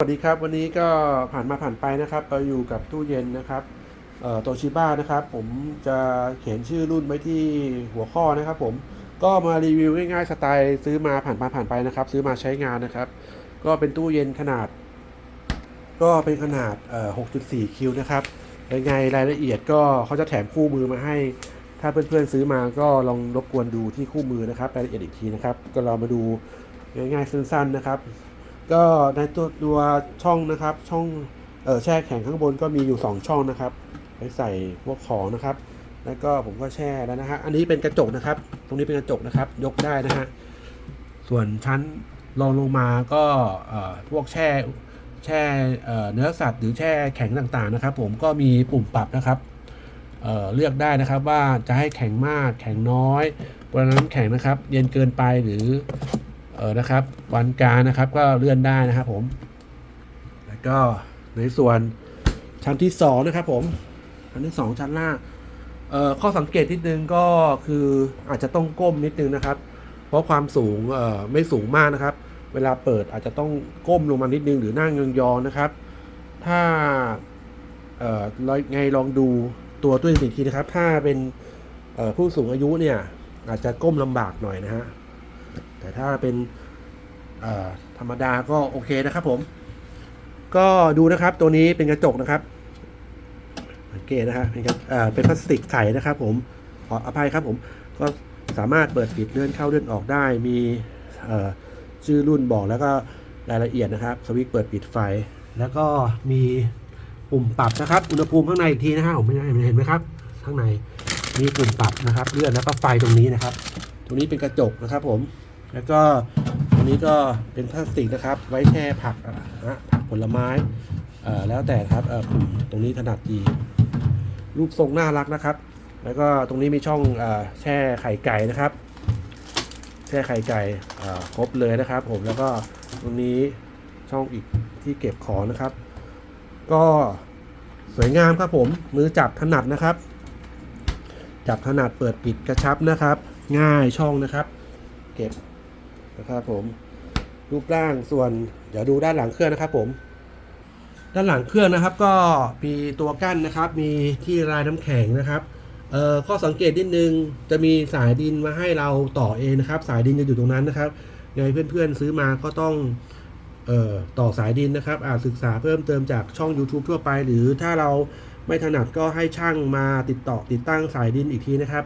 สวัสดีครับวันนี้ก็ผ่านมาผ่านไปนะครับเราอยู่กับตู้เย็นนะครับโตชิบ้านะครับ ผมจะเขียนชื่อรุ่นไว้ที่หัวข้อนะครับ ผมก็มารีวิวง่ายๆสไตล์ซื้อมาผ่านมาผ่านไปนะครับ ซื้อมาใช้งานนะครับ ก็เป็นตู้เย็นขนาด ก็เป็นขนาด 6.4 คิวนะครับยังไงรายละเอียดก็เขาจะแถมคู่มือมาให้ ถ้าเพื่อนๆซื้อมาก็ลองรบกวนดูที่คู่มือนะครับรายละเอียดอีกทีนะครับ ก็เรามาดูง่ายๆสั้นๆนะครับ ก็ในตัวตัวช่องนะครับ ช่องเออแช่แข็งข้างบนก็มีอยู่ 2 ช่องนะครับไว้ใส่พวกของนะครับ แล้วก็ผมก็แช่แล้วนะฮะอันนี้เป็นกระจกนะครับ ตรงนี้เป็นกระจกนะครับ ยกได้นะฮะส่วนชั้นรองลงมาก็เออพวกแช่แช่เออเนื้อสัตว์หรือแช่แข็งต่างๆนะครับ ผมก็มีปุ่มปรับนะครับเออเลือกได้นะครับว่าจะให้แข็งมากแข็งน้อยปริมาณน้ำแข็งนะครับ เย็นเกินไปหรือ เออนะครับ วันกลารนะครับก็เลื่อนได้นะครับผม แล้วก็ในส่วนชั้นที่สองนะครับ ผมชั้นที่สองชั้นล่างเอ่อข้อสังเกตนิดนึงก็คืออาจจะต้องก้มนิดนึงนะครับ เพราะความสูงเอ่อไม่สูงมากนะครับ เวลาเปิดอาจจะต้องก้มลงมานิดนึงหรือนั่งยองๆนะครับ ถ้าเอ่อไงลองดูตัวตู้เย็นอีกทีนะครับ ถ้าเป็นผู้สูงอายุเนี่ยอาจจะก้มลำบากหน่อยนะฮะ แต่ถ้าเป็นธรรมดาก็โอเคนะครับผม ก็ดูนะครับตัวนี้เป็นกระจกนะครับสังเกตนะฮะเป็นกระเอ่อเป็นพลาสติกใสนะครับ ผมขออภัยครับผมก็สามารถเปิดปิดเลื่อนเข้าเลื่อนออกได้มีชื่อรุ่นบอกแล้วก็รายละเอียดนะครับสวิตช์เปิดปิดไฟ แล้วก็มีปุ่มปรับนะครับ อุณหภูมิข้างในอีกทีนะฮะผมไม่เห็นเห็นไหมครับ ข้างในมีปุ่มปรับนะครับเลื่อนแล้วก็ไฟตรงนี้นะครับ ตรงนี้เป็นกระจกนะครับผม แล้วก็ตรงนี้ก็เป็นพลาสติกนะครับ ไว้แช่ผักนะผักผลไม้แล้วแต่ครับเอ่อผมตรงนี้ถนัดดี รูปทรงน่ารักนะครับ แล้วก็ตรงนี้มีช่องอแช่ไข่ไก่นะครับ แช่ไข่ไก่ครบเลยนะครับ ผมแล้วก็ตรงนี้ช่องอีกที่เก็บของนะครับ ก็สวยงามครับผมมือจับถนัดนะครับ จับถนัดเปิดปิดกระชับนะครับ ง่ายช่องนะครับ เก็บ นะครับผมรูปร่างส่วนเดี๋ยวดูด้านหลังเครื่องนะครับผม ด้านหลังเครื่องนะครับ ก็มีตัวกั้นนะครับ มีที่รายน้ำแข็งนะครับเอ่อข้อสังเกตนิดนึงจะมีสายดินมาให้เราต่อเองนะครับ สายดินจะอยู่ตรงนั้นนะครับไงเพื่อนๆซื้อมาก็ต้องเอ่อต่อสายดินนะครับ อาจศึกษาเพิ่มเติมจากช่อง YouTube ทั่วไป หรือถ้าเราไม่ถนัดก็ให้ช่างมาติดต่อติดตั้งสายดินอีกทีนะครับ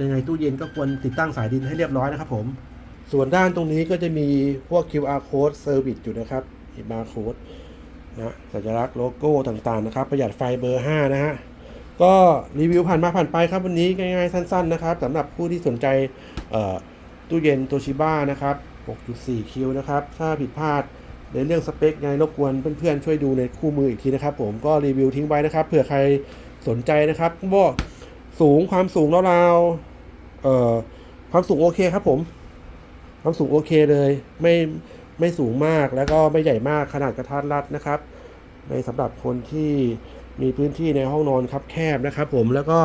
ยังไงตู้เย็นก็ควรติดตั้งสายดินให้เรียบร้อยนะครับผม ส่วนด้านตรงนี้ก็จะมีพวก QR code service อยู่นะครับมีบาร์โค้ดนะสัญลักษณ์โลโก้ต่างๆนะครับ ประหยัดไฟเบอร์ 5 นะฮะก็รีวิวผ่านมาผ่านไปครับวันนี้ง่ายๆสั้น ๆ นะครับสำหรับผู้ที่สนใจตู้เย็นโตชิบ้านะครับ 6.4 คิวนะครับ ถ้าผิดพลาดในเรื่องสเปคไงรบกวนเพื่อนๆช่วยดูในคู่มืออีกทีนะครับ ผมก็รีวิวทิ้งไว้นะครับเผื่อใครสนใจนะครับก็สูงความสูงราวๆเอ่อความสูงโอเคครับผม ความสูงโอเคเลยไม่ไม่สูงมากแล้วก็ไม่ใหญ่มากขนาดกระทัดรัดนะครับ ในสำหรับคนที่มีพื้นที่ในห้องนอนครับแคบนะครับ ผมแล้วก็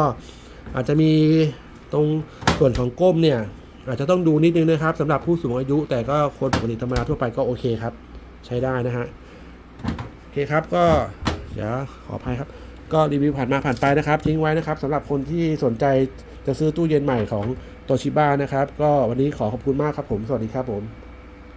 อาจจะมีตรงส่วนของก้มเนี่ย อาจจะต้องดูนิดนึงนะครับสำหรับผู้สูงอายุ แต่ก็คนปกติธรรมดาทั่วไปก็โอเคครับ ใช้ได้นะฮะโอเคครับก็เดี๋ยวขออภัยครับก็รีวิวผ่านมาผ่านไปนะครับ ทิ้งไว้นะครับสำหรับคนที่สนใจจะซื้อตู้เย็นใหม่ของ โตชิบ้านะครับ ก็วันนี้ขอขอบคุณมากครับผม สวัสดีครับผม